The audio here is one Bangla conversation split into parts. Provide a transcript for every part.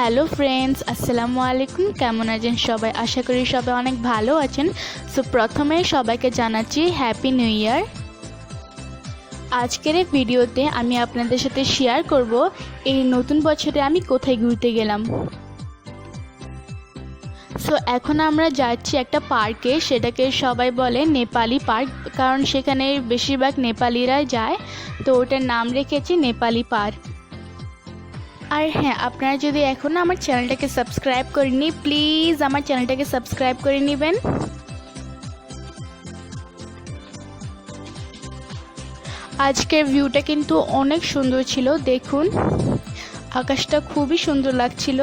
হ্যালো ফ্রেন্ডস, আসসালামু আলাইকুম। কেমন আছেন সবাই? আশা করি সবাই অনেক ভালো আছেন। সো প্রথমে সবাইকে জানাচ্ছি হ্যাপি নিউ ইয়ার। আজকের এই ভিডিওতে আমি আপনাদের সাথে শেয়ার করব, এই নতুন বছরে আমি কোথায় ঘুরতে গেলাম। সো এখন আমরা যাচ্ছি একটা পার্কে, সেটাকে সবাই বলে নেপালি পার্ক, কারণ সেখানে বেশিরভাগ নেপালিরা যায়। তো ওটার নাম রেখেছি নেপালি পার্ক। আর হ্যাঁ আপনারা যদি এখনও আমার চ্যানেলটাকে সাবস্ক্রাইব করেনি প্লিজ আমার চ্যানেলটাকে সাবস্ক্রাইব করে নেবেন। আজকের ভিউটা কিন্তু অনেক সুন্দর ছিল, দেখুন। আকাশটা খুবই সুন্দর লাগছিল।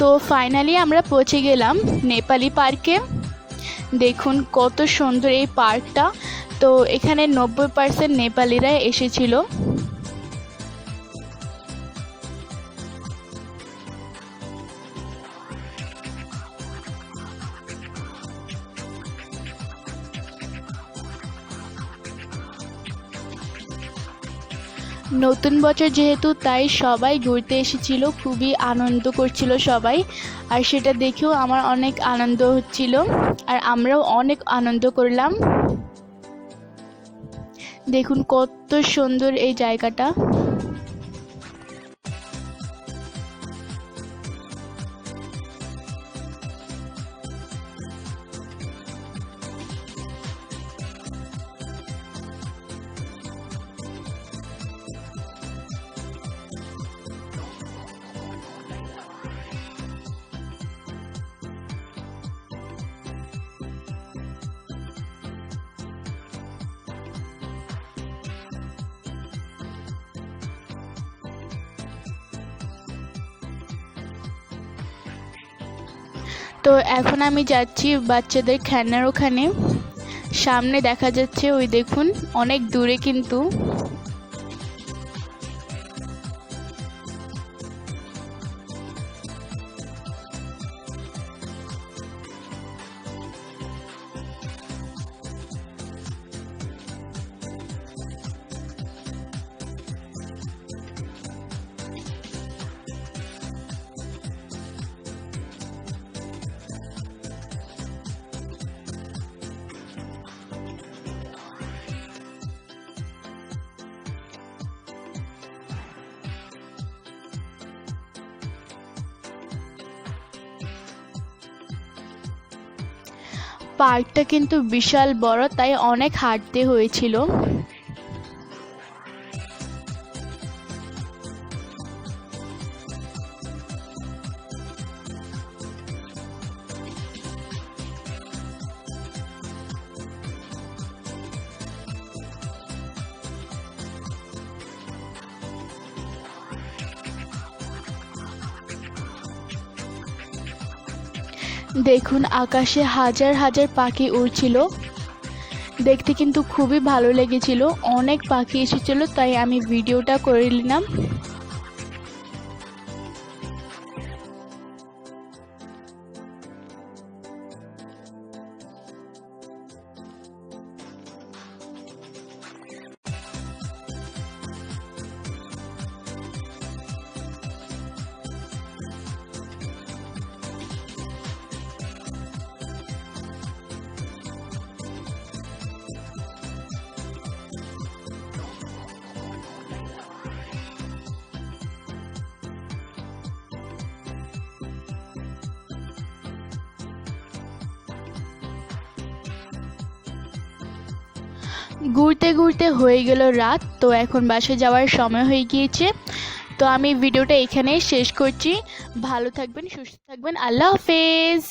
সো ফাইনালি আমরা পৌঁছে গেলাম নেপালি পার্কে দেখুন কত সুন্দর এই পার্কটা তো এখানে নব্বই পার্সেন্ট নেপালিরা এসেছিল। নতুন বছর যেহেতু, তাই সবাই ঘুরতে এসেছিল, খুবই আনন্দ করছিল সবাই। আর সেটা দেখেও আমার অনেক আনন্দ হচ্ছিল, আর আমরাও অনেক আনন্দ করলাম। দেখুন কত সুন্দর এই জায়গাটা। তো এখন আমি যাচ্ছি বাচ্চাদের খেলনার ওখানে। সামনে দেখা যাচ্ছে, ওই দেখুন, অনেক দূরে কিন্তু পার্কটা কিন্তু বিশাল বড় তাই অনেক হাঁটতে হয়েছিল। দেখুন, আকাশে হাজার হাজার পাখি উড়ছিল। দেখতে কিন্তু খুবই ভালো লেগেছিল। অনেক পাখি এসেছিল, তাই আমি ভিডিওটা করে নিলাম। ঘুরতে ঘুরতে হয়ে গেল রাত, তো এখন বাসে যাওয়ার সময় হয়ে গিয়েছে। তো আমি ভিডিওটা এখানেই শেষ করছি। ভালো থাকবেন, সুস্থ থাকবেন। আল্লাহ হাফেজ।